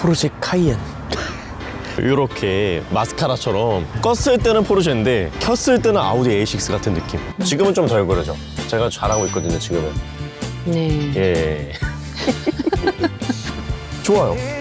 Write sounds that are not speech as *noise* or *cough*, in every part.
포르쉐 카이엔. 이렇게 마스카라처럼 껐을 때는 포르쉐인데 켰을 때는 아우디 A6 같은 느낌. 지금은 좀 덜 그러죠. 제가 잘하고 있거든요 지금은. 네. 예. *laughs* 좋아요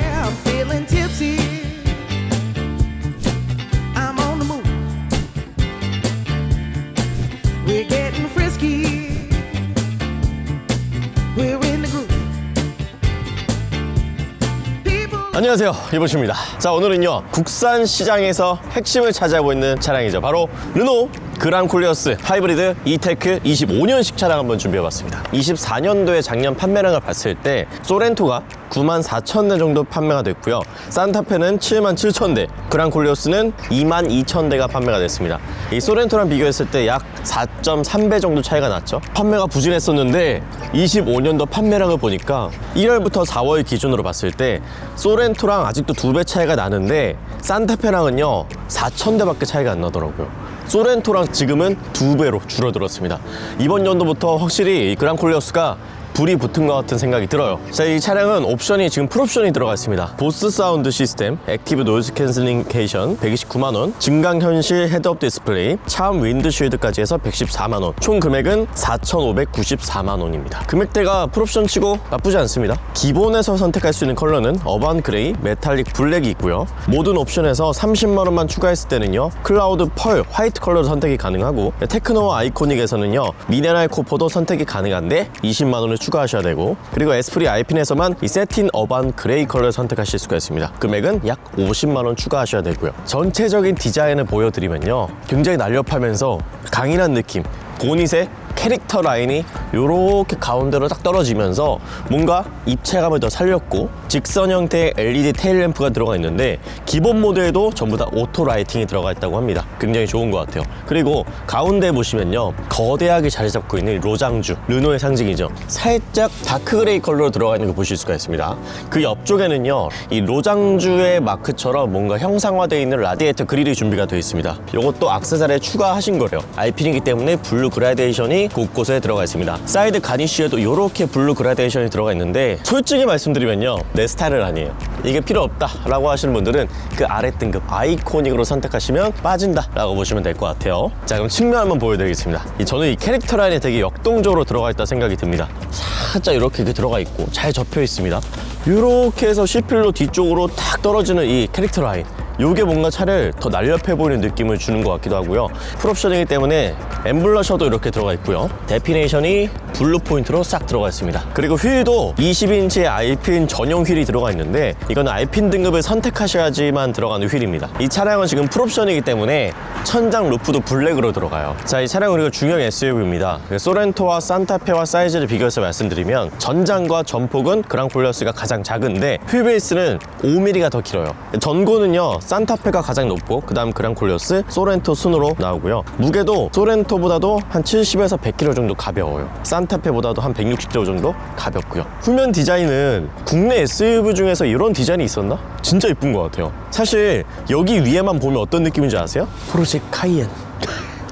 안녕하세요. 이보시입니다. 자 오늘은요 국산 시장에서 핵심을 차지하고 있는 차량이죠. 바로 르노 그랑콜리어스 하이브리드 이테크 25년식 차량 한번 준비해봤습니다. 24년도에 작년 판매량을 봤을 때 소렌토가 9만 4천 대 정도 판매가 됐고요. 산타페는 7만 7천 대 그랑콜리어스는 2만 2천 대가 판매가 됐습니다. 이 소렌토랑 비교했을 때 약 4.3배 정도 차이가 났죠. 판매가 부진했었는데 25년도 판매량을 보니까 1월부터 4월 기준으로 봤을 때 소렌토랑 아직도 두 배 차이가 나는데 산타페랑은요 4천 대밖에 차이가 안 나더라고요 소렌토랑 지금은 두 배로 줄어들었습니다. 이번 연도부터 확실히 이 그랑콜리어스가 불이 붙은 것 같은 생각이 들어요. 자, 이 차량은 옵션이 지금 풀옵션이 들어가 있습니다. 보스 사운드 시스템, 액티브 노이즈 캔슬링케이션 129만원, 증강 현실 헤드업 디스플레이, 차음 윈드쉴드까지 해서 114만원, 총 금액은 4,594만원입니다. 금액대가 풀옵션 치고 나쁘지 않습니다. 기본에서 선택할 수 있는 컬러는 어반 그레이, 메탈릭 블랙이 있고요. 모든 옵션에서 30만원만 추가했을 때는요, 클라우드 펄, 화이트 컬러로 선택이 가능하고, 테크노와 아이코닉에서는요, 미네랄 코퍼도 선택이 가능한데 20만원을 추가 하셔야 되고, 그리고 에스프리 아이핀에서만 이 세틴 어반 그레이 컬러를 선택하실 수가 있습니다. 금액은 약 50만원 추가하셔야 되고요. 전체적인 디자인을 보여드리면요, 굉장히 날렵하면서 강인한 느낌, 보닛의 캐릭터 라인이 이렇게 가운데로 딱 떨어지면서 뭔가 입체감을 더 살렸고 직선 형태의 LED 테일 램프가 들어가 있는데 기본 모드에도 전부 다 오토 라이팅이 들어가 있다고 합니다. 굉장히 좋은 것 같아요. 그리고 가운데 보시면요 거대하게 자리 잡고 있는 이 로장주 르노의 상징이죠. 살짝 다크 그레이 컬러로 들어가 있는 거 보실 수가 있습니다. 그 옆쪽에는요 이 로장주의 마크처럼 뭔가 형상화되어 있는 라디에이터 그릴이 준비가 되어 있습니다. 이것도 악세사리에 추가하신 거예요. 알핀이기 때문에 블루 그라데이션이 곳곳에 들어가 있습니다. 사이드 가니쉬에도 이렇게 블루 그라데이션이 들어가 있는데 솔직히 말씀드리면요 내 스타일은 아니에요. 이게 필요 없다라고 하시는 분들은 그 아래 등급 아이코닉으로 선택하시면 빠진다라고 보시면 될 것 같아요. 자 그럼 측면 한번 보여드리겠습니다. 이 저는 이 캐릭터 라인이 되게 역동적으로 들어가 있다 생각이 듭니다. 살짝 이렇게 이렇게 들어가 있고 잘 접혀 있습니다. 이렇게 해서 C필로 뒤쪽으로 탁 떨어지는 이 캐릭터 라인. 요게 뭔가 차를 더 날렵해 보이는 느낌을 주는 것 같기도 하고요. 풀옵션이기 때문에 엠블러셔도 이렇게 들어가 있고요. 데피네이션이 블루 포인트로 싹 들어가 있습니다. 그리고 휠도 20인치의 알핀 전용 휠이 들어가 있는데 이거는 알핀 등급을 선택하셔야지만 들어가는 휠입니다. 이 차량은 지금 풀옵션이기 때문에 천장 루프도 블랙으로 들어가요. 자, 이 차량은 그리고 중형 SUV입니다. 소렌토와 산타페와 사이즈를 비교해서 말씀드리면 전장과 전폭은 그랑콜리어스가 가장 작은데 휠 베이스는 5mm가 더 길어요. 전고는요 산타페가 가장 높고 그 다음 그랑콜리어스, 소렌토 순으로 나오고요. 무게도 소렌토보다도 한 70에서 100kg 정도 가벼워요. 산 타페보다도 한 160kg 정도 가볍고요. 후면 디자인은 국내 SUV 중에서 이런 디자인이 있었나? 진짜 이쁜 것 같아요. 사실 여기 위에만 보면 어떤 느낌인지 아세요? 포르쉐 카이엔.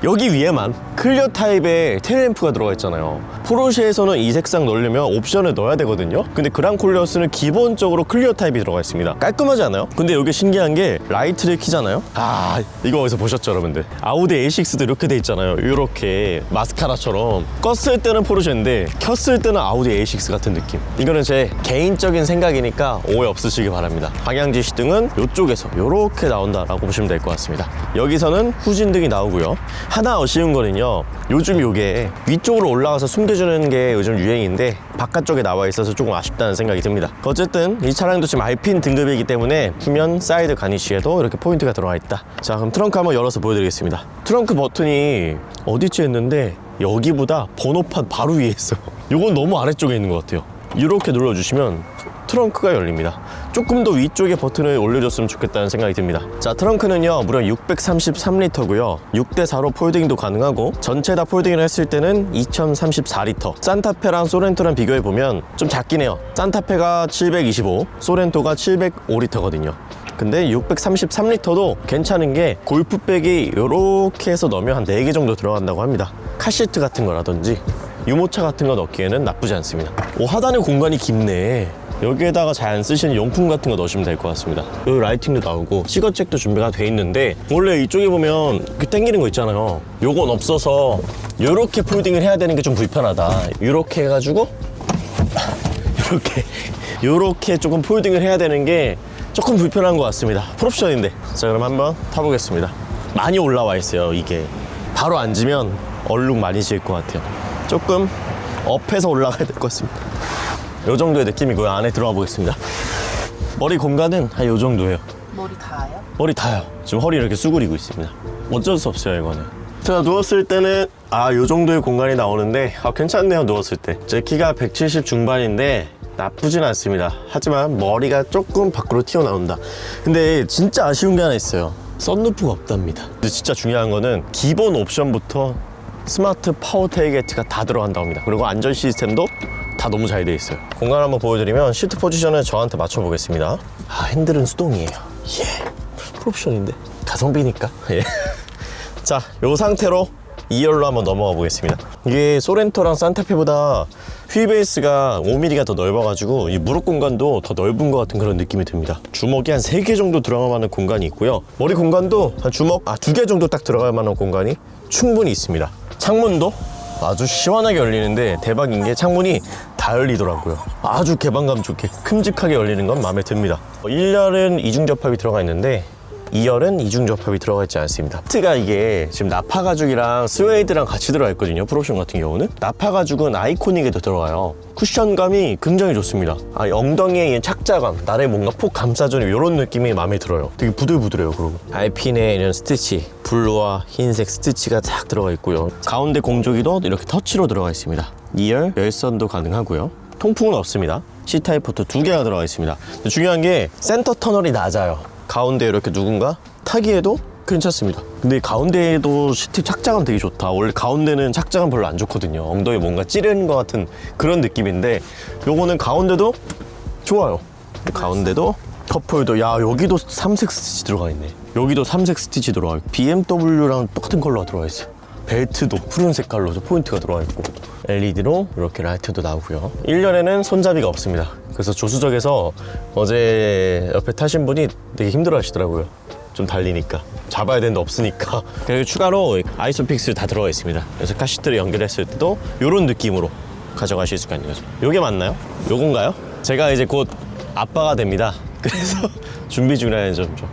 여기 위에만 클리어 타입의 테일램프가 들어가 있잖아요. 포르쉐에서는 이 색상 넣으려면 옵션을 넣어야 되거든요. 근데 그랑콜리어스는 기본적으로 클리어 타입이 들어가 있습니다. 깔끔하지 않아요? 근데 여기 신기한 게 라이트를 키잖아요. 아 이거 어디서 보셨죠 여러분들? 아우디 A6도 이렇게 돼 있잖아요. 이렇게 마스카라처럼 껐을 때는 포르쉐인데 켰을 때는 아우디 A6 같은 느낌. 이거는 제 개인적인 생각이니까 오해 없으시기 바랍니다. 방향지 시등은 이쪽에서 이렇게 나온다라고 보시면 될 것 같습니다. 여기서는 후진등이 나오고요. 하나 아쉬운 거는요. 요즘 요게 위쪽으로 올라가서 숨겨주는 게 요즘 유행인데 바깥쪽에 나와 있어서 조금 아쉽다는 생각이 듭니다. 어쨌든 이 차량도 지금 알핀 등급이기 때문에 후면 사이드 가니쉬에도 이렇게 포인트가 들어와 있다. 자 그럼 트렁크 한번 열어서 보여드리겠습니다. 트렁크 버튼이 어디쯤 있는데 여기보다 번호판 바로 위에 있어요. 요건 너무 아래쪽에 있는 것 같아요. 이렇게 눌러주시면 트렁크가 열립니다. 조금 더 위쪽에 버튼을 올려줬으면 좋겠다는 생각이 듭니다. 자, 트렁크는요, 무려 633리터고요. 6대4로 폴딩도 가능하고, 전체 다 폴딩을 했을 때는 2034리터. 산타페랑 소렌토랑 비교해보면 좀 작긴 해요. 산타페가 725, 소렌토가 705리터거든요. 근데 633리터도 괜찮은 게 골프백이 이렇게 해서 넣으면 한 4개 정도 들어간다고 합니다. 카시트 같은 거라든지 유모차 같은 거 넣기에는 나쁘지 않습니다. 오, 하단의 공간이 깊네. 여기에다가 잘 안 쓰시는 용품 같은 거 넣으시면 될 것 같습니다. 여기 라이팅도 나오고 시거잭도 준비가 돼 있는데 원래 이쪽에 보면 그 땡기는 거 있잖아요. 요건 없어서 요렇게 폴딩을 해야 되는 게 좀 불편하다. 요렇게 해가지고 *laughs* 이렇게 이렇게 조금 폴딩을 해야 되는 게 조금 불편한 것 같습니다 풀옵션인데 자 그럼 한번 타보겠습니다 많이 올라와 있어요 이게 바로 앉으면 얼룩 많이 질것 같아요 조금 업해서 올라가야 될 것 같습니다 이 정도의 느낌이고요 안에 들어가 보겠습니다 머리 공간은 한이 정도예요 머리 닿아요? 머리 다요. 지금 허리 이렇게 수그리고 있습니다. 어쩔 수 없어요, 이거는. 제가 누웠을 때는 아, 요 정도의 공간이 나오는데 아, 괜찮네요, 누웠을 때. 제 키가 170 중반인데 나쁘진 않습니다. 하지만 머리가 조금 밖으로 튀어나온다. 근데 진짜 아쉬운 게 하나 있어요. 썬루프가 없답니다. 근데 진짜 중요한 거는 기본 옵션부터 스마트 파워 테일게이트가 다 들어간다고 합니다. 그리고 안전 시스템도 다 너무 잘 돼 있어요. 공간 한번 보여드리면 시트 포지션을 저한테 맞춰보겠습니다. 아, 핸들은 수동이에요. 예. 풀옵션인데. 가성비니까. 예. 자, 요 상태로 2열로 한번 넘어가 보겠습니다. 이게 소렌토랑 산타페보다 휠베이스가 5mm가 더 넓어가지고 이 무릎 공간도 더 넓은 것 같은 그런 느낌이 듭니다. 주먹이 한 3개 정도 들어갈 만한 공간이 있고요. 머리 공간도 한 주먹, 아, 2개 정도 딱 들어갈 만한 공간이 충분히 있습니다. 창문도 아주 시원하게 열리는데 대박인 게 창문이 다 열리더라고요. 아주 개방감 좋게 큼직하게 열리는 건 마음에 듭니다. 1열은 이중 접합이 들어가 있는데 2열은 이중 접합이 들어가 있지 않습니다. 트가 이게 지금 나파 가죽이랑 스웨이드랑 같이 들어가 있거든요. 프로옵션 같은 경우는 나파 가죽은 아이코닉에도 들어가요. 쿠션감이 굉장히 좋습니다. 아, 이 착자감, 나를 뭔가 폭 감싸주는 이런 느낌이 마음에 들어요. 되게 부들부들해요. 그리고 알핀의 이런 스티치, 블루와 흰색 스티치가 딱 들어가 있고요. 가운데 공조기도 이렇게 터치로 들어가 있습니다. 2열 열선도 가능하고요. 통풍은 없습니다. C타입 포트 두 개가 들어가 있습니다. 중요한 게 센터 터널이 낮아요. 가운데 이렇게 누군가 타기에도 괜찮습니다. 근데 가운데에도 시트 착장감 되게 좋다. 원래 가운데는 착장감 별로 안 좋거든요. 엉덩이 뭔가 찌르는 것 같은 그런 느낌인데 요거는 가운데도 좋아요. 가운데도 컵홀더 야 여기도 삼색 스티치 들어가 있네. 여기도 삼색 스티치 들어가 있고 BMW랑 똑같은 컬러가 들어가 있어요. 벨트도 푸른 색깔로 저 포인트가 들어가 있고 LED로 이렇게 라이트도 나오고요 1열에는 손잡이가 없습니다 그래서 조수석에서 어제 옆에 타신 분이 되게 힘들어 하시더라고요. 좀 달리니까. 잡아야 되는데 없으니까. *laughs* 그리고 추가로 아이소픽스 다 들어가 있습니다. 그래서 카시트를 연결했을 때도 이런 느낌으로 가져가실 수가 있는 거죠. 요게 맞나요? 요건가요? 제가 이제 곧 아빠가 됩니다. 그래서 *laughs* 준비 중이라는 점좀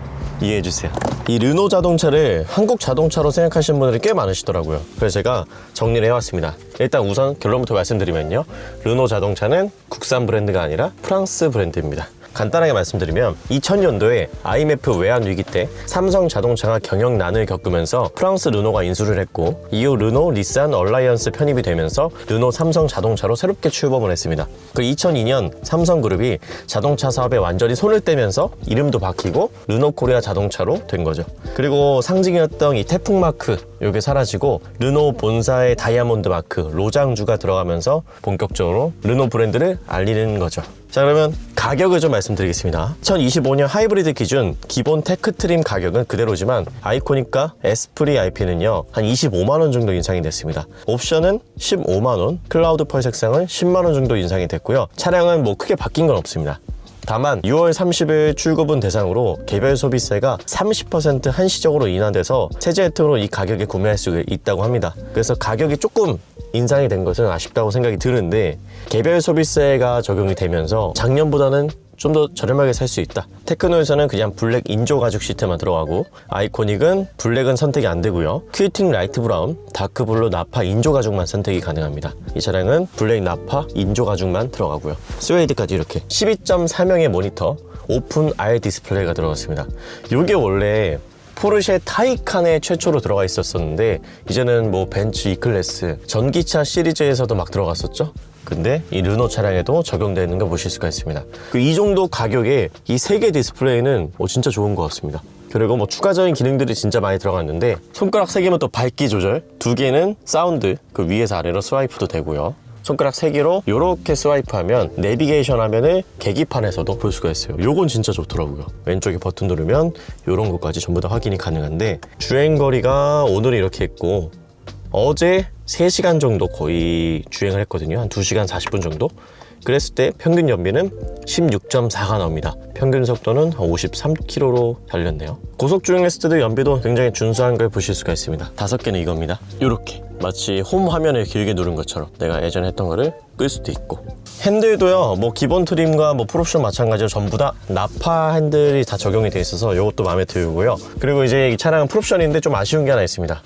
이해해 주세요. 이 르노 자동차를 한국 자동차로 생각하시는 분들이 꽤 많으시더라고요. 그래서 제가 정리를 해왔습니다. 일단 우선 결론부터 말씀드리면요. 르노 자동차는 국산 브랜드가 아니라 프랑스 브랜드입니다. 간단하게 말씀드리면 2000년도에 IMF 외환 위기 때 삼성 자동차가 경영난을 겪으면서 프랑스 르노가 인수를 했고 이후 르노 리산 얼라이언스 편입이 되면서 르노 삼성 자동차로 새롭게 출범을 했습니다. 그 2002년 삼성그룹이 자동차 사업에 완전히 손을 떼면서 이름도 바뀌고 르노 코리아 자동차로 된 거죠. 그리고 상징이었던 이 태풍 마크 이게 사라지고 르노 본사의 다이아몬드 마크 로장주가 들어가면서 본격적으로 르노 브랜드를 알리는 거죠. 자 그러면 가격을 좀 말씀드리겠습니다. 2025년 하이브리드 기준 기본 테크 트림 가격은 그대로지만 아이코닉과 에스프리 IP는요 한 25만 원 정도 인상이 됐습니다. 옵션은 15만 원, 클라우드 펄 색상은 10만 원 정도 인상이 됐고요. 차량은 뭐 크게 바뀐 건 없습니다. 다만 6월 30일 출고분 대상으로 개별 소비세가 30% 한시적으로 인하돼서 세제 혜택으로 이 가격에 구매할 수 있다고 합니다. 그래서 가격이 조금 인상이 된 것은 아쉽다고 생각이 드는데 개별 소비세가 적용이 되면서 작년보다는 좀 더 저렴하게 살 수 있다. 테크노에서는 그냥 블랙 인조 가죽 시트만 들어가고 아이코닉은 블랙은 선택이 안 되고요. 퀼팅 라이트 브라운, 다크 블루 나파 인조 가죽만 선택이 가능합니다. 이 차량은 블랙 나파 인조 가죽만 들어가고요. 스웨이드까지 이렇게 12.4명의 모니터, 오픈 R 디스플레이가 들어갔습니다. 이게 원래 포르쉐 타이칸에 최초로 들어가 있었었는데 이제는 뭐 벤츠 E클래스 전기차 시리즈에서도 막 들어갔었죠. 근데 이 르노 차량에도 적용되는 거 보실 수가 있습니다. 그 이 정도 가격에 이 세 개 디스플레이는 어, 진짜 좋은 것 같습니다. 그리고 뭐 추가적인 기능들이 진짜 많이 들어갔는데 손가락 세 개면 또 밝기 조절, 두 개는 사운드 그 위에서 아래로 스와이프도 되고요. 손가락 세 개로 이렇게 스와이프하면 내비게이션 화면을 계기판에서도 볼 수가 있어요. 요건 진짜 좋더라고요. 왼쪽에 버튼 누르면 이런 것까지 전부 다 확인이 가능한데 주행 거리가 오늘 이렇게 있고 어제 3시간 정도 거의 주행을 했거든요. 한 2시간 40분 정도. 그랬을 때 평균 연비는 16.4가 나옵니다. 평균 속도는 53km로 달렸네요. 고속 주행했을 때도 연비도 굉장히 준수한 걸 보실 수가 있습니다. 다섯 개는 이겁니다. 이렇게 마치 홈 화면을 길게 누른 것처럼 내가 예전에 했던 거를 끌 수도 있고 핸들도요 뭐 기본 트림과 뭐 풀옵션 마찬가지로 전부 다 나파 핸들이 다 적용이 돼 있어서 이것도 마음에 들고요 그리고 이제 이 차량은 풀옵션인데 좀 아쉬운 게 하나 있습니다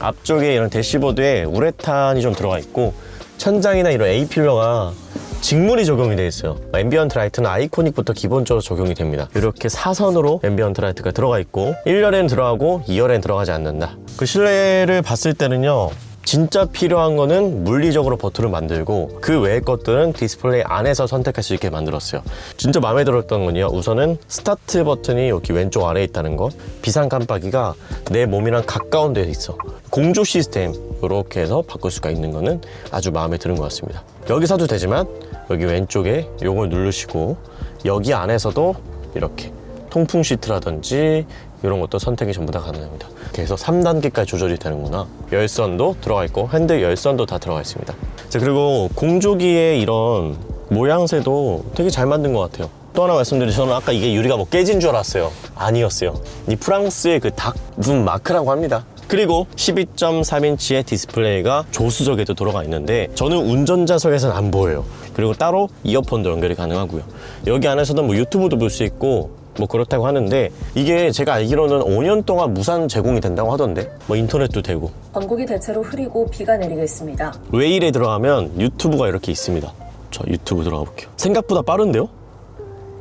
앞쪽에 이런 대시보드에 우레탄이 좀 들어가 있고 천장이나 이런 A 필러가 직물이 적용이 되어 있어요. 앰비언트 라이트는 아이코닉부터 기본적으로 적용이 됩니다. 이렇게 사선으로 앰비언트 라이트가 들어가 있고 1열에는 들어가고 2열에는 들어가지 않는다. 그 실내를 봤을 때는요. 진짜 필요한 거는 물리적으로 버튼을 만들고 그 외의 것들은 디스플레이 안에서 선택할 수 있게 만들었어요. 진짜 마음에 들었던 건요. 우선은 스타트 버튼이 여기 왼쪽 아래에 있다는 거. 비상 깜빡이가 내 몸이랑 가까운 데에 있어. 공조 시스템 이렇게 해서 바꿀 수가 있는 거는 아주 마음에 드는 것 같습니다. 여기서도 되지만 여기 왼쪽에 요걸 누르시고 여기 안에서도 이렇게 통풍 시트라든지 이런 것도 선택이 전부 다 가능합니다. 그래서 3단계까지 조절이 되는구나. 열선도 들어가 있고 핸들 열선도 다 들어가 있습니다. 자 그리고 공조기의 이런 모양새도 되게 잘 만든 것 같아요. 또 하나 말씀드리면 저는 아까 이게 유리가 뭐 깨진 줄 알았어요. 아니었어요. 이 프랑스의 그 닭눈 마크라고 합니다. 그리고 12.3인치의 디스플레이가 조수석에도 들어가 있는데 저는 운전자석에서는 안 보여요. 그리고 따로 이어폰도 연결이 가능하고요. 여기 안에서도 뭐 유튜브도 볼 수 있고 뭐 그렇다고 하는데 이게 제가 알기로는 5년 동안 무상 제공이 된다고 하던데 뭐 인터넷도 되고 전국이 대체로 흐리고 비가 내리겠습니다. 웨일에 들어가면 유튜브가 이렇게 있습니다. 저 유튜브 들어가 볼게요. 생각보다 빠른데요?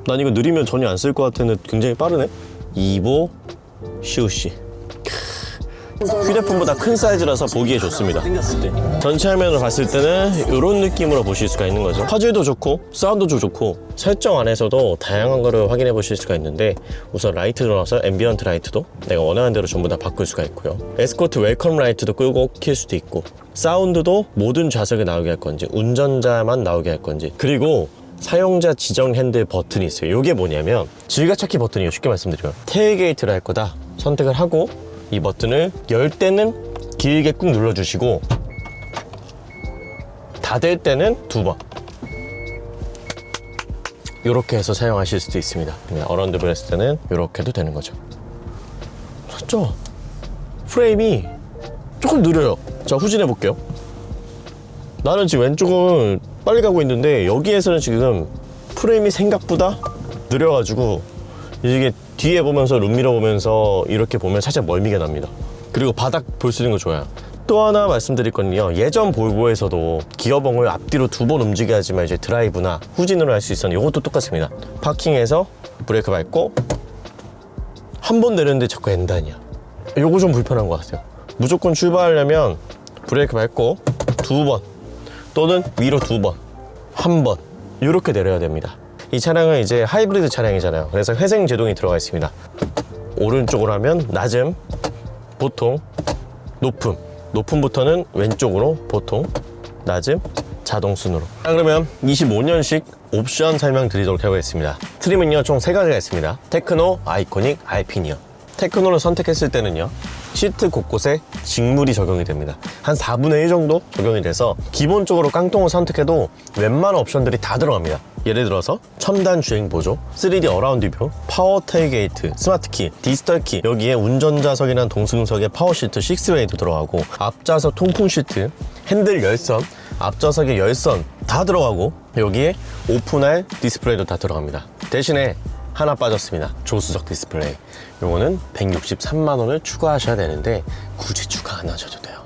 난 이거 느리면 전혀 안 쓸 것 같은데 굉장히 빠르네. 이보 슈시. 휴대폰보다 큰 사이즈라서 보기에 좋습니다. 네. 전체 화면을 봤을 때는 이런 느낌으로 보실 수가 있는 거죠. 화질도 좋고 사운드도 좋고 설정 안에서도 다양한 거를 확인해 보실 수가 있는데 우선 라이트 들어가서 앰비언트 라이트도 내가 원하는 대로 전부 다 바꿀 수가 있고요. 에스코트 웰컴 라이트도 끄고 킬 수도 있고 사운드도 모든 좌석에 나오게 할 건지 운전자만 나오게 할 건지 그리고 사용자 지정 핸들 버튼이 있어요. 이게 뭐냐면 즐겨찾기 버튼이에요. 쉽게 말씀드리면 테일게이트를 할 거다 선택을 하고 이 버튼을 열 때는 길게 꾹 눌러주시고 닫을 때는 두 번. 이렇게 해서 사용하실 수도 있습니다. 어런드 브레스 때는 이렇게도 되는 거죠. 맞죠? 프레임이 조금 느려요. 자, 후진해 볼게요. 나는 지금 왼쪽은 빨리 가고 있는데 여기에서는 지금 프레임이 생각보다 느려가지고 이게 뒤에 보면서 룸미러 보면서 이렇게 보면 살짝 멀미가 납니다. 그리고 바닥 볼 수 있는 거 좋아요. 또 하나 말씀드릴 건요. 예전 볼보에서도 기어봉을 앞뒤로 두 번 움직여야 하지만 이제 드라이브나 후진으로 할 수 있었는데 이것도 똑같습니다. 파킹에서 브레이크 밟고 한 번 내렸는데 자꾸 엔단이야. 요거 좀 불편한 것 같아요. 무조건 출발하려면 브레이크 밟고 두 번 또는 위로 두 번, 한 번 이렇게 내려야 됩니다. 이 차량은 이제 하이브리드 차량이잖아요. 그래서 회생 제동이 들어가 있습니다. 오른쪽으로 하면 낮음, 보통, 높음. 높음부터는 왼쪽으로 보통, 낮음, 자동 순으로. 자, 그러면 25년식 옵션 설명드리도록 하겠습니다. 트림은요, 총세 가지가 있습니다. 테크노, 아이코닉, 알피니어. 테크노를 선택했을 때는요, 시트 곳곳에 직물이 적용이 됩니다. 한 4분의 1 정도 적용이 돼서 기본적으로 깡통을 선택해도 웬만한 옵션들이 다 들어갑니다. 예를 들어서 첨단 주행 보조, 3D 어라운드 뷰, 파워 테일게이트, 스마트 키, 디지털 키, 여기에 운전자석이나 동승석에 파워 시트 6웨이도 들어가고 앞좌석 통풍 시트, 핸들 열선, 앞좌석의 열선 다 들어가고 여기에 오픈할 디스플레이도 다 들어갑니다. 대신에 하나 빠졌습니다. 조수석 디스플레이. 요거는 163만 원을 추가하셔야 되는데 굳이 추가 안 하셔도 돼요.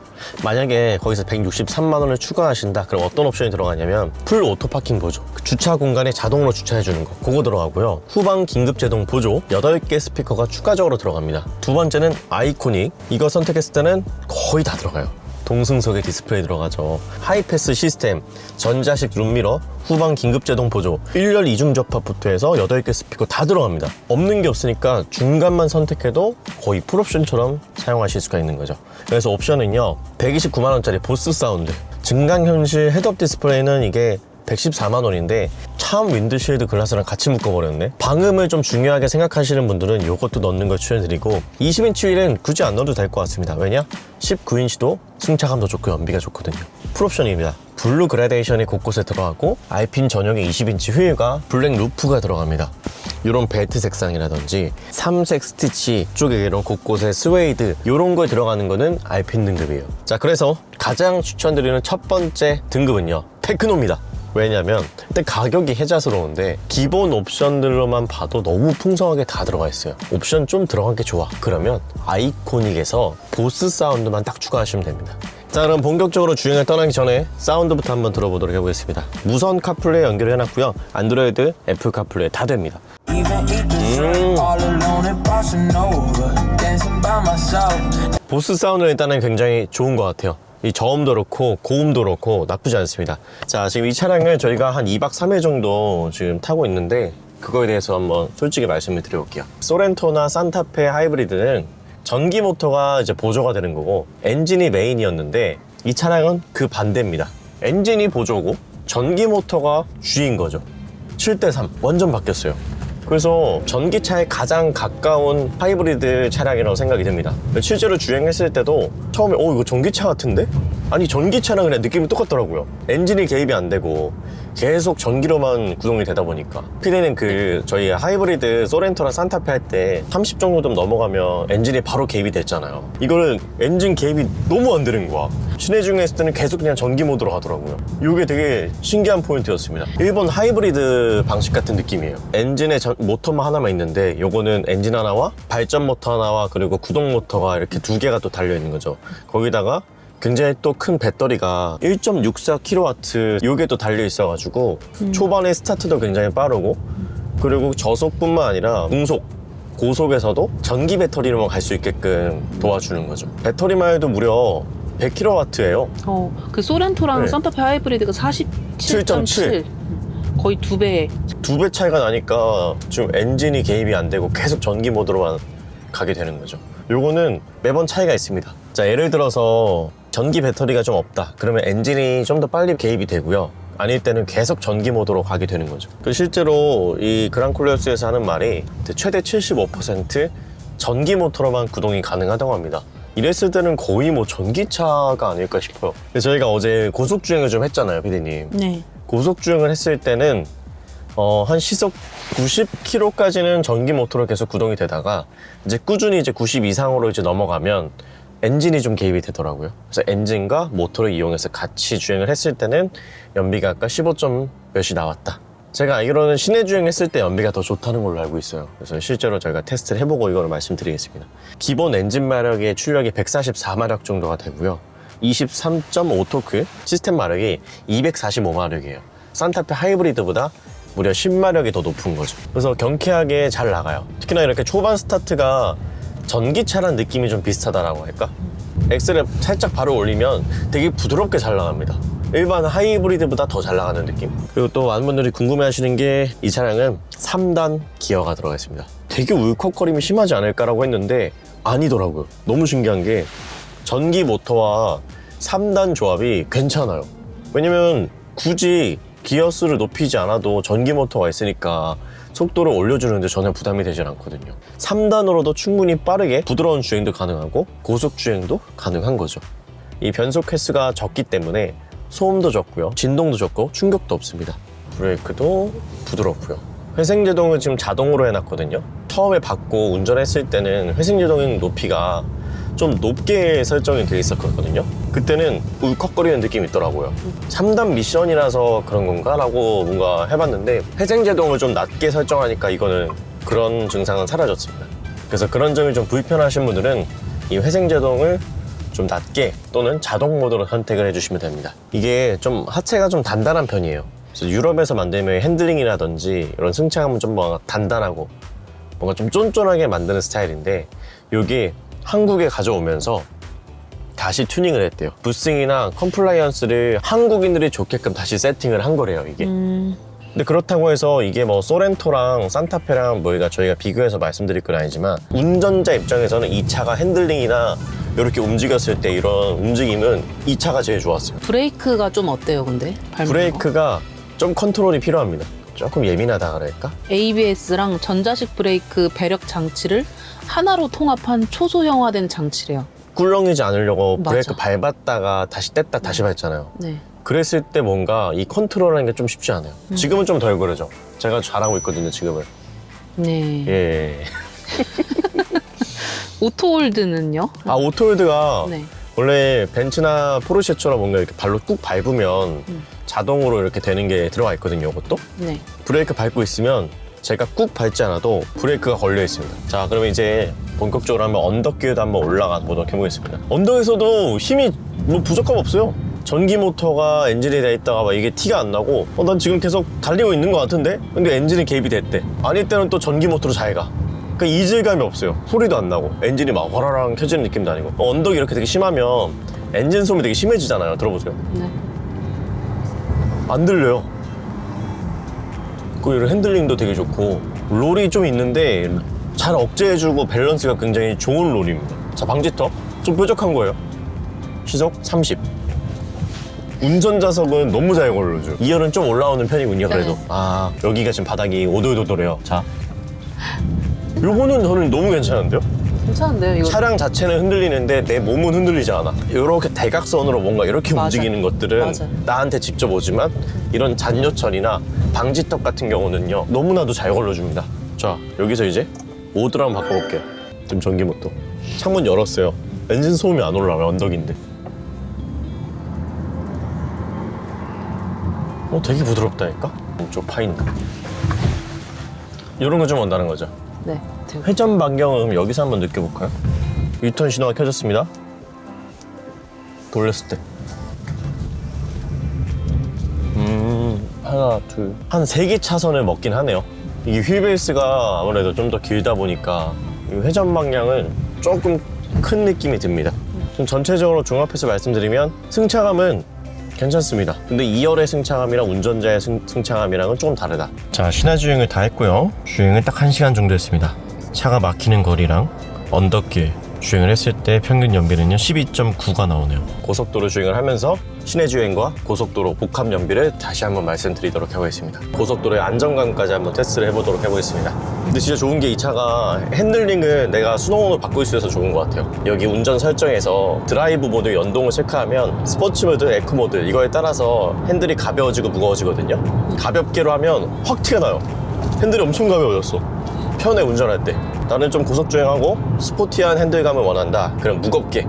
만약에 거기서 163만 원을 추가하신다. 그럼 어떤 옵션이 들어가냐면 풀 오토 파킹 보조. 그 주차 공간에 자동으로 주차해 주는 거. 그거 들어가고요. 후방 긴급 제동 보조 8개 스피커가 추가적으로 들어갑니다. 두 번째는 아이코닉. 이거 선택했을 때는 거의 다 들어가요. 동승석에 디스플레이 들어가죠. 하이패스 시스템, 전자식 룸미러, 후방 긴급제동 보조, 1열 이중 접합부터 해서 8개 스피커 다 들어갑니다. 없는 게 없으니까 중간만 선택해도 거의 풀옵션처럼 사용하실 수가 있는 거죠. 그래서 옵션은요, 129만원짜리 보스 사운드, 증강현실 헤드업 디스플레이는 이게 114만 원인데 하음 윈드실드 글라스랑 같이 묶어버렸네. 방음을 좀 중요하게 생각하시는 분들은 이것도 넣는 걸 추천드리고 20인치 휠은 굳이 안 넣어도 될 것 같습니다. 왜냐? 19인치도 승차감도 좋고 연비가 좋거든요. 풀옵션입니다. 블루 그라데이션이 곳곳에 들어가고 알핀 전용의 20인치 휠과 블랙 루프가 들어갑니다. 이런 벨트 색상이라든지 삼색 스티치 쪽에 이런 곳곳에 스웨이드 이런 거 들어가는 거는 알핀 등급이에요. 자 그래서 가장 추천드리는 첫 번째 등급은요. 테크노입니다 왜냐면 일단 가격이 혜자스러운데 기본 옵션들로만 봐도 너무 풍성하게 다 들어가 있어요. 옵션 좀 들어간 게 좋아. 그러면 아이코닉에서 보스 사운드만 딱 추가하시면 됩니다. 자 그럼 본격적으로 주행을 떠나기 전에 사운드부터 한번 들어보도록 해보겠습니다. 무선 카플레이 연결해놨고요. 안드로이드, 애플 카플레이 다 됩니다. myself. 보스 사운드는 일단은 굉장히 좋은 것 같아요. 이 저음도 그렇고 고음도 그렇고 나쁘지 않습니다. 자, 지금 이 차량을 저희가 한 2박 3일 정도 지금 타고 있는데 그거에 대해서 한번 솔직히 말씀을 드려볼게요. 소렌토나 산타페 하이브리드는 전기 모터가 이제 보조가 되는 거고 엔진이 메인이었는데 이 차량은 그 반대입니다. 엔진이 보조고 전기 모터가 주인 거죠. 7대3 완전 바뀌었어요. 그래서 전기차에 가장 가까운 하이브리드 차량이라고 생각이 듭니다. 실제로 주행했을 때도 처음에 어 이거 전기차 같은데? 아니 전기차랑 그냥 느낌이 똑같더라고요. 엔진이 개입이 안 되고 계속 전기로만 구동이 되다 보니까 피디는 그 저희 하이브리드 소렌토나 산타페 할 때 30 정도 좀 넘어가면 엔진이 바로 개입이 됐잖아요. 이거는 엔진 개입이 너무 안 되는 거야. 시내 중했을 때는 계속 그냥 전기 모드로 가더라고요. 이게 되게 신기한 포인트였습니다. 일본 하이브리드 방식 같은 느낌이에요. 엔진에 전- 모터만 하나만 있는데 요거는 엔진 하나와 발전 모터 하나와 그리고 구동 모터가 이렇게 두 개가 또 달려 있는 거죠. 거기다가 굉장히 또 큰 배터리가 1.64kW 요게 또 달려 있어가지고 초반에 스타트도 굉장히 빠르고 그리고 저속뿐만 아니라 중속 고속에서도 전기 배터리로만 갈 수 있게끔 도와주는 거죠. 배터리만 해도 무려 100kW예요. 어, 그 소렌토랑 네. 산타페 하이브리드가 47.7 거의 두 배. 두 배 차이가 나니까 지금 엔진이 개입이 안 되고 계속 전기 모드로만 가게 되는 거죠. 요거는 매번 차이가 있습니다. 자, 예를 들어서 전기 배터리가 좀 없다. 그러면 엔진이 좀 더 빨리 개입이 되고요. 아닐 때는 계속 전기 모드로 가게 되는 거죠. 그 실제로 이 그랑콜리어스에서 하는 말이 최대 75% 전기 모터로만 구동이 가능하다고 합니다. 이랬을 때는 거의 뭐 전기차가 아닐까 싶어요. 근데 저희가 어제 고속 주행을 좀 했잖아요, 피디님. 네. 고속 주행을 했을 때는 어, 한 시속 90km까지는 전기 모터로 계속 구동이 되다가 이제 꾸준히 이제 90 이상으로 이제 넘어가면 엔진이 좀 개입이 되더라고요. 그래서 엔진과 모터를 이용해서 같이 주행을 했을 때는 연비가 아까 15. 몇이 나왔다. 제가 알기로는 시내 주행했을 때 연비가 더 좋다는 걸로 알고 있어요. 그래서 실제로 저희가 테스트를 해보고 이걸 말씀드리겠습니다. 기본 엔진 마력의 출력이 144마력 정도가 되고요. 23.5 토크 시스템 마력이 245마력이에요. 산타페 하이브리드보다 무려 10마력이 더 높은 거죠. 그래서 경쾌하게 잘 나가요. 특히나 이렇게 초반 스타트가 전기차란 느낌이 좀 비슷하다라고 할까? 엑셀을 살짝 바로 올리면 되게 부드럽게 잘 나갑니다. 일반 하이브리드보다 더 잘 나가는 느낌. 그리고 또 많은 분들이 궁금해 하시는 게 이 차량은 3단 기어가 들어가 있습니다. 되게 울컥거림이 심하지 않을까라고 했는데 아니더라고요. 너무 신기한 게 전기 모터와 3단 조합이 괜찮아요. 왜냐면 굳이 기어수를 높이지 않아도 전기 모터가 있으니까 속도를 올려주는데 전혀 부담이 되질 않거든요. 3단으로도 충분히 빠르게 부드러운 주행도 가능하고 고속 주행도 가능한 거죠. 이 변속 횟수가 적기 때문에 소음도 적고요. 진동도 적고 충격도 없습니다. 브레이크도 부드럽고요. 회생제동은 지금 자동으로 해놨거든요. 처음에 받고 운전했을 때는 회생제동의 높이가 좀 높게 설정이 돼 있었거든요. 그때는 울컥거리는 느낌이 있더라고요. 3단 미션이라서 그런 건가? 라고 뭔가 해봤는데 회생제동을 좀 낮게 설정하니까 이거는 그런 증상은 사라졌습니다. 그래서 그런 점이 좀 불편하신 분들은 이 회생제동을 좀 낮게 또는 자동 모드로 선택을 해주시면 됩니다. 이게 좀 하체가 좀 단단한 편이에요. 그래서 유럽에서 만들면 핸들링이라든지 이런 승차감은 좀 뭔가 단단하고 뭔가 좀 쫀쫀하게 만드는 스타일인데 이게 한국에 가져오면서 다시 튜닝을 했대요. 부싱이나 컴플라이언스를 한국인들이 좋게끔 다시 세팅을 한 거래요, 이게. 음, 근데 그렇다고 해서 이게 뭐 소렌토랑 산타페랑 뭐가 저희가 비교해서 말씀드릴 건 아니지만 운전자 입장에서는 이 차가 핸들링이나 이렇게 움직였을 때 이런 움직임은 이 차가 제일 좋았어요. 브레이크가 좀 어때요, 근데? 밟는 거? 브레이크가 좀 컨트롤이 필요합니다. 조금 예민하다 그럴까? ABS랑 전자식 브레이크 배력 장치를 하나로 통합한 초소형화된 장치래요. 꿀렁이지 않으려고 맞아. 브레이크 밟았다가 다시 뗐다 다시 밟잖아요. 네. 그랬을 때 뭔가 이 컨트롤하는 게 좀 쉽지 않아요. 음. 지금은 좀 덜 그러죠. 제가 잘하고 있거든요, 지금은. 네. 예. *laughs* 오토홀드는요? 아, 오토홀드가 네. 원래 벤츠나 포르쉐처럼 뭔가 이렇게 발로 꾹 밟으면 음. 자동으로 이렇게 되는 게 들어가 있거든요, 이것도. 네. 브레이크 밟고 있으면 제가 꾹 밟지 않아도 브레이크가 걸려 있습니다. 자, 그러면 이제 본격적으로 한번 언덕 기에도 한번 올라가 보도록 해보겠습니다. 언덕에서도 힘이 뭐 부족함 없어요. 전기 모터가 엔진에 돼 있다가 막 이게 티가 안 나고 어, 난 지금 계속 달리고 있는 것 같은데? 근데 엔진이 개입이 됐대. 아닐 때는 또 전기 모터로 잘 가. 그 이질감이 없어요. 소리도 안 나고 엔진이 막 와라랑 켜지는 느낌도 아니고 어, 언덕이 이렇게 되게 심하면 엔진 소음이 되게 심해지잖아요. 들어보세요. 네. 안 들려요. 그 핸들링도 되게 좋고 롤이 좀 있는데 잘 억제해주고 밸런스가 굉장히 좋은 롤입니다. 자 방지턱 좀 뾰족한 거예요. 시속 30. 운전자석은 너무 잘 걸러줘. 2열은 좀 올라오는 편이군요. 그래도 네. 아 여기가 지금 바닥이 오돌오돌해요. 자 요거는 저는 너무 괜찮은데요? 괜찮은데요, 이거? 차량 자체는 흔들리는데 내 몸은 흔들리지 않아. 이렇게 대각선으로 뭔가 이렇게 맞아. 움직이는 것들은 맞아. 나한테 직접 오지만 이런 잔여철이나 방지턱 같은 경우는요 너무나도 잘 걸러줍니다. 자 여기서 이제 모드로 한번 바꿔볼게요. 지금 전기 모터. 창문 열었어요. 엔진 소음이 안 올라와요 언덕인데. 어 되게 부드럽다니까? 좀 파인다. 이런 거 좀 원다는 거죠. 네. 되게- 회전 반경은 여기서 한번 느껴볼까요? 유턴 신호가 켜졌습니다. 돌렸을 때. 음, 하나, 둘. 한 세 개 차선을 먹긴 하네요. 이게 휠베이스가 아무래도 좀 더 길다 보니까 이 회전 방향은 조금 큰 느낌이 듭니다. 좀 전체적으로 종합해서 말씀드리면 승차감은 괜찮습니다. 근데 2열의 승차감이랑 운전자의 승, 승차감이랑은 조금 다르다. 자, 신화 주행을 다 했고요. 주행은 딱 1시간 정도 했습니다. 차가 막히는 거리랑 언덕길 주행을 했을 때 평균 연비는요 12.9가 나오네요. 고속도로 주행을 하면서 시내 주행과 고속도로 복합 연비를 다시 한번 말씀드리도록 하겠습니다. 고속도로의 안정감까지 한번 테스트를 해보도록 해보겠습니다. 근데 진짜 좋은 게 이 차가 핸들링을 내가 수동으로 바꿀 수 있어서 좋은 것 같아요. 여기 운전 설정에서 드라이브 모드 연동을 체크하면 스포츠 모드, 에코 모드 이거에 따라서 핸들이 가벼워지고 무거워지거든요. 가볍게로 하면 확 티가 나요. 핸들이 엄청 가벼워졌어. 편해 운전할 때 나는 좀 고속 주행하고 스포티한 핸들감을 원한다. 그럼 무겁게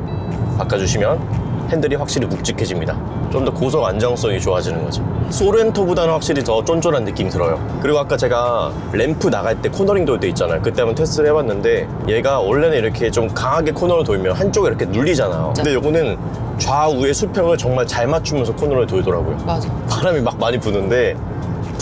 바꿔주시면 핸들이 확실히 묵직해집니다. 좀 더 고속 안정성이 좋아지는 거죠. 소렌토보다는 확실히 더 쫀쫀한 느낌이 들어요. 그리고 아까 제가 램프 나갈 때 코너링 돌 때 있잖아요. 그때 한번 테스트를 해봤는데 얘가 원래는 이렇게 좀 강하게 코너를 돌면 한쪽에 이렇게 눌리잖아요. 근데 요거는 좌우의 수평을 정말 잘 맞추면서 코너를 돌더라고요. 맞아. 바람이 막 많이 부는데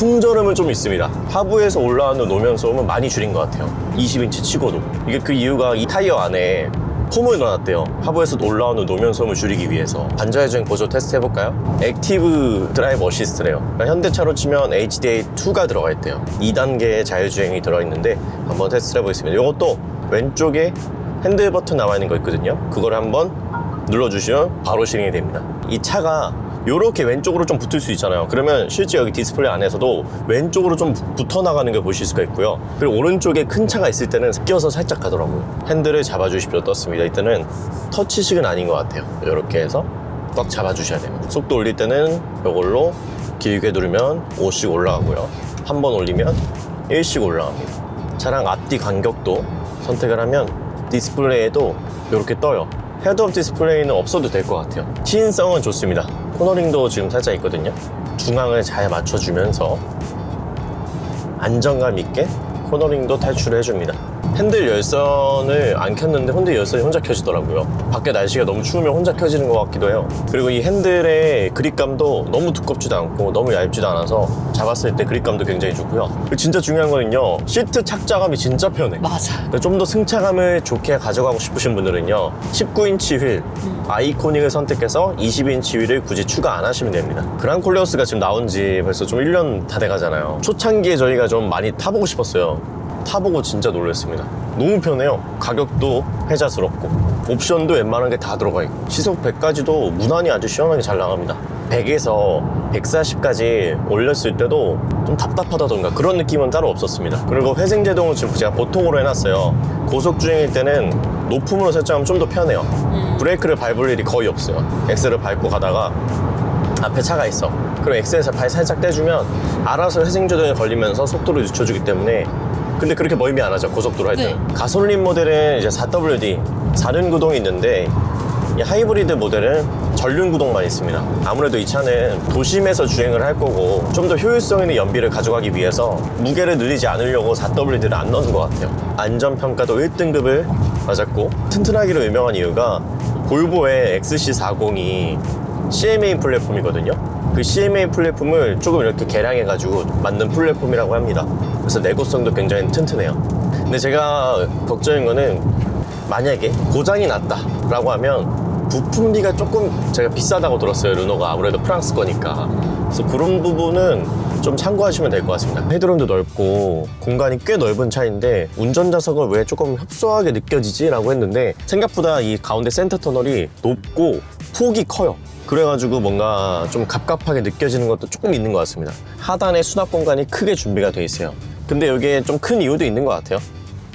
풍절음은 좀 있습니다. 하부에서 올라오는 노면 소음은 많이 줄인 것 같아요. 20인치 치고도. 이게 그 이유가 이 타이어 안에 폼을 넣어놨대요. 하부에서 올라오는 노면 소음을 줄이기 위해서. 주행 보조 테스트 해볼까요? 액티브 드라이브 어시스트래요. 그러니까 현대차로 치면 HDA2가 들어가 있대요. 2단계의 자율주행이 들어있는데 한번 테스트 해보겠습니다. 이것도 왼쪽에 핸들 버튼 나와 있는 거 있거든요. 그걸 한번 눌러주시면 바로 실행이 됩니다. 이 차가 이렇게 왼쪽으로 좀 붙을 수 있잖아요. 그러면 실제 여기 디스플레이 안에서도 왼쪽으로 좀 붙어 나가는 걸 보실 수가 있고요. 그리고 오른쪽에 큰 차가 있을 때는 끼어서 살짝 가더라고요. 핸들을 잡아주십시오 떴습니다. 이때는 터치식은 아닌 것 같아요. 이렇게 해서 꽉 잡아주셔야 됩니다. 속도 올릴 때는 이걸로 길게 누르면 5씩 올라가고요. 한 번 올리면 1씩 올라갑니다. 차량 앞뒤 간격도 선택을 하면 디스플레이에도 이렇게 떠요. 헤드업 디스플레이는 없어도 될 것 같아요. 시인성은 좋습니다. 코너링도 지금 살짝 있거든요. 중앙을 잘 맞춰주면서 안정감 있게 코너링도 탈출을 해줍니다. 핸들 열선을 안 켰는데 핸들 열선이 혼자 켜지더라고요. 밖에 날씨가 너무 추우면 혼자 켜지는 것 같기도 해요. 그리고 이 핸들의 그립감도 너무 두껍지도 않고 너무 얇지도 않아서 잡았을 때 그립감도 굉장히 좋고요. 진짜 중요한 거는요. 시트 착자감이 진짜 편해. 맞아. 좀 더 승차감을 좋게 가져가고 싶으신 분들은요 19인치 휠 아이코닉을 선택해서 20인치 휠을 굳이 추가 안 하시면 됩니다 그랑콜레오스가 지금 나온 지 벌써 좀 1년 다 돼가잖아요 초창기에 저희가 좀 많이 타보고 싶었어요 타보고 진짜 놀랐습니다 너무 편해요 가격도 혜자스럽고 옵션도 웬만한 게 다 들어가 있고 시속 100까지도 무난히 아주 시원하게 잘 나갑니다 100에서 140까지 올렸을 때도 좀 답답하다던가 그런 느낌은 따로 없었습니다. 그리고 회생제동은 지금 제가 보통으로 해놨어요. 고속주행일 때는 높음으로 설정하면 좀 더 편해요. 브레이크를 밟을 일이 거의 없어요. 엑셀을 밟고 가다가 앞에 차가 있어. 그럼 엑셀에서 발 살짝 떼주면 알아서 회생제동에 걸리면서 속도를 늦춰주기 때문에 근데 그렇게 멀미 안 하죠 고속도로 할 때. 네. 가솔린 모델은 이제 4WD 사륜 구동이 있는데 이 하이브리드 모델은 전륜 구동만 있습니다. 아무래도 이 차는 도심에서 주행을 할 거고 좀 더 효율성 있는 연비를 가져가기 위해서 무게를 늘리지 않으려고 4WD를 안 넣은 것 같아요. 안전평가도 1등급을 맞았고 튼튼하기로 유명한 이유가 볼보의 XC40이 CMA 플랫폼이거든요. 그 CMA 플랫폼을 조금 이렇게 개량해가지고 만든 플랫폼이라고 합니다. 그래서 내구성도 굉장히 튼튼해요. 근데 제가 걱정인 거는 만약에 고장이 났다 라고 하면 부품비가 조금 제가 비싸다고 들었어요. 르노가 아무래도 프랑스 거니까. 그래서 그런 부분은 좀 참고하시면 될 것 같습니다. 헤드룸도 넓고 공간이 꽤 넓은 차인데 운전자석은 왜 조금 협소하게 느껴지지? 라고 했는데 생각보다 이 가운데 센터 터널이 높고 폭이 커요. 그래가지고 뭔가 좀 갑갑하게 느껴지는 것도 조금 있는 것 같습니다. 하단에 수납 공간이 크게 준비가 돼 있어요. 근데 여기에 좀큰 이유도 있는 것 같아요.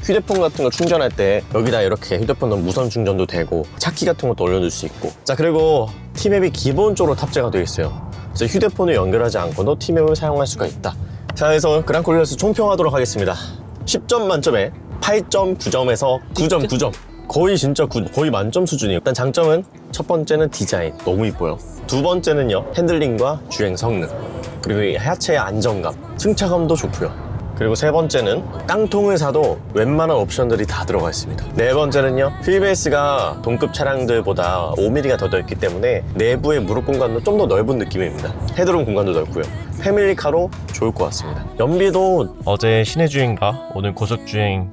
휴대폰 같은 거 충전할 때 여기다 이렇게 휴대폰 넣으면 무선 충전도 되고 차키 같은 것도 올려둘 수 있고. 자 그리고 티맵이 기본적으로 탑재가 되어 있어요. 그래서 휴대폰을 연결하지 않고도 티맵을 사용할 수가 있다. 자 그래서 그랑콜리어스 총평하도록 하겠습니다. 10점 만점에 8.9점에서 9.9점. 거의 진짜 구- 거의 만점 수준이에요. 일단 장점은 첫 번째는 디자인. 너무 이뻐요. 두 번째는요 핸들링과 주행 성능. 그리고 이 하체의 안정감 승차감도 좋고요 그리고 세 번째는 깡통을 사도 웬만한 옵션들이 다 들어가 있습니다. 네 번째는요. 휠베이스가 동급 차량들보다 5mm가 더 넓기 때문에 내부의 무릎 공간도 좀 더 넓은 느낌입니다. 헤드룸 공간도 넓고요. 패밀리카로 좋을 것 같습니다. 연비도 어제 시내 주행과 오늘 고속 주행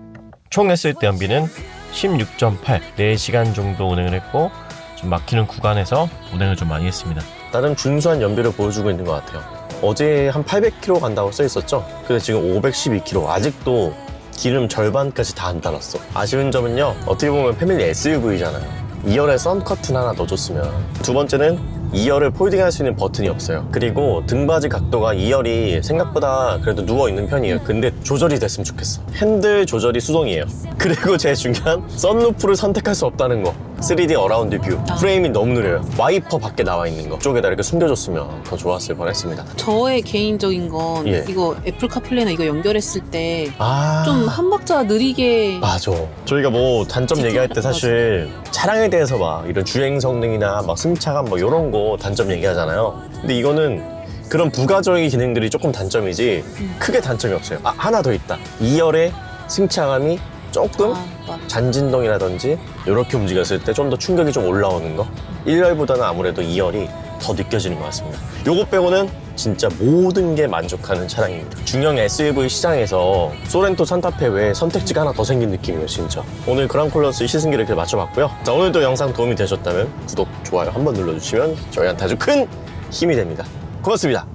총 했을 때 연비는 16.8, 4시간 정도 운행을 했고 좀 막히는 구간에서 운행을 좀 많이 했습니다. 나름 준수한 연비를 보여주고 있는 것 같아요. 어제 한 800km 간다고 써 있었죠? 근데 지금 512km. 아직도 기름 절반까지 다 안 달았어. 아쉬운 점은요, 어떻게 보면 패밀리 SUV잖아요. 2열에 썬 커튼 하나 넣어줬으면. 두 번째는 2열을 폴딩할 수 있는 버튼이 없어요. 그리고 등받이 각도가 2열이 생각보다 그래도 누워있는 편이에요. 근데 조절이 됐으면 좋겠어. 핸들 조절이 수동이에요. *laughs* 그리고 제일 중요한 썬루프를 선택할 수 없다는 거. 3D 어라운드 뷰. 프레임이 너무 느려요. 와이퍼 밖에 나와 있는 거. 쪽에다 이렇게 숨겨줬으면 더 좋았을 뻔했습니다. 저의 개인적인 건 예. 이거 애플 카플레이나 이거 연결했을 때 좀 아. 한 박자 느리게 맞아. 저희가 뭐 단점 얘기할 때 사실 차량에 대해서 막 이런 주행 성능이나 막 승차감 뭐 이런 거 단점 얘기하잖아요. 근데 이거는 그런 부가적인 기능들이 조금 단점이지 크게 단점이 없어요. 아, 하나 더 있다. 2열의 승차감이 조금 아, 맞- 잔진동이라든지 이렇게 움직였을 때 좀 더 충격이 좀 올라오는 거? 1열보다는 아무래도 2열이 더 느껴지는 것 같습니다. 요거 빼고는 진짜 모든 게 만족하는 차량입니다. 중형 SUV 시장에서 소렌토 산타페 외에 선택지가 하나 더 생긴 느낌이에요 진짜. 오늘 그랑콜러스 시승기를 이렇게 맞춰봤고요. 자 오늘도 영상 도움이 되셨다면 구독, 좋아요 한번 눌러주시면 저희한테 아주 큰 힘이 됩니다. 고맙습니다